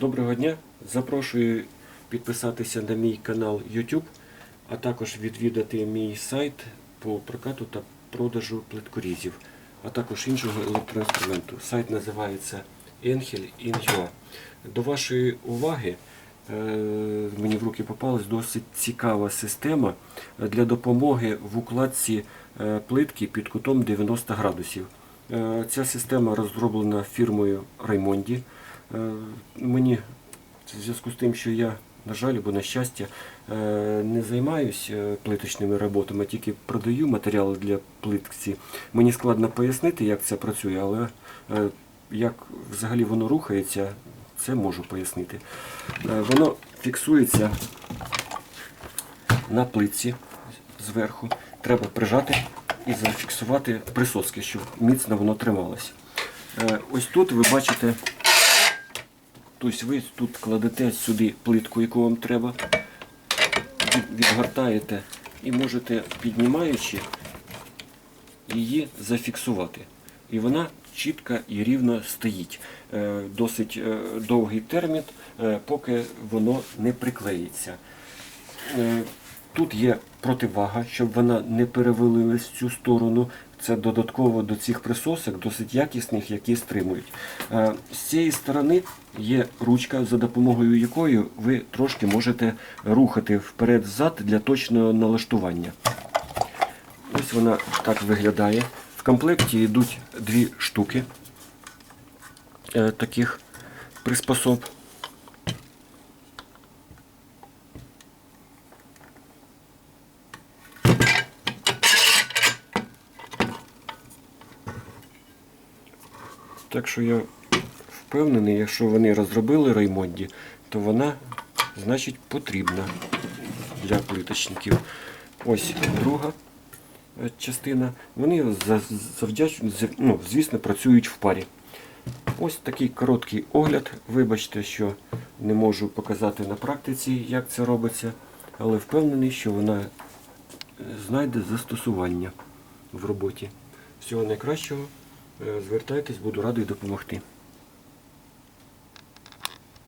Доброго дня! Запрошую підписатися на мій канал YouTube, а також відвідати мій сайт по прокату та продажу плиткорізів, а також іншого електроінструменту. Сайт називається Angel in До вашої уваги е, мені в руки попалась досить цікава система для допомоги в укладці е, плитки під кутом 90 градусів. Е, Ця система розроблена фірмою Раймонді. Е, Мені в зв'язку з тим, що я, на жаль, або на щастя, е, не займаюся плиточними роботами, тільки продаю матеріали для плитці. Мені складно пояснити, як це працює, але е, як взагалі воно рухається, це можу пояснити. Е, Воно фіксується на плитці зверху. Треба прижати і зафіксувати присоски, щоб міцно воно трималося. Е, Ось тут ви бачите, тобто ви тут кладете сюди плитку, яку вам треба, відгортаєте і можете, піднімаючи, її зафіксувати. І вона чітко і рівно стоїть. Е, Досить е, довгий термін, е, поки воно не приклеїться. Тут є противага, щоб вона не перевалилась в цю сторону. Це додатково до цих присосок, досить якісних, які стримують. Е, З цієї сторони є ручка, за допомогою якої ви трошки можете рухати вперед-зад для точного налаштування. Ось вона так виглядає. В комплекті йдуть дві штуки е, таких приспособ. Так що я впевнений, якщо вони розробили Раймонді, то вона, значить, потрібна для плиточників. Ось друга е, частина. Вони за- завдяч, з- ну, звісно, працюють в парі. Ось такий короткий огляд. Вибачте, що не можу показати на практиці, як це робиться, але впевнений, що вона е, знайде застосування в роботі. Всього найкращого. Е, Звертайтесь, буду радий допомогти.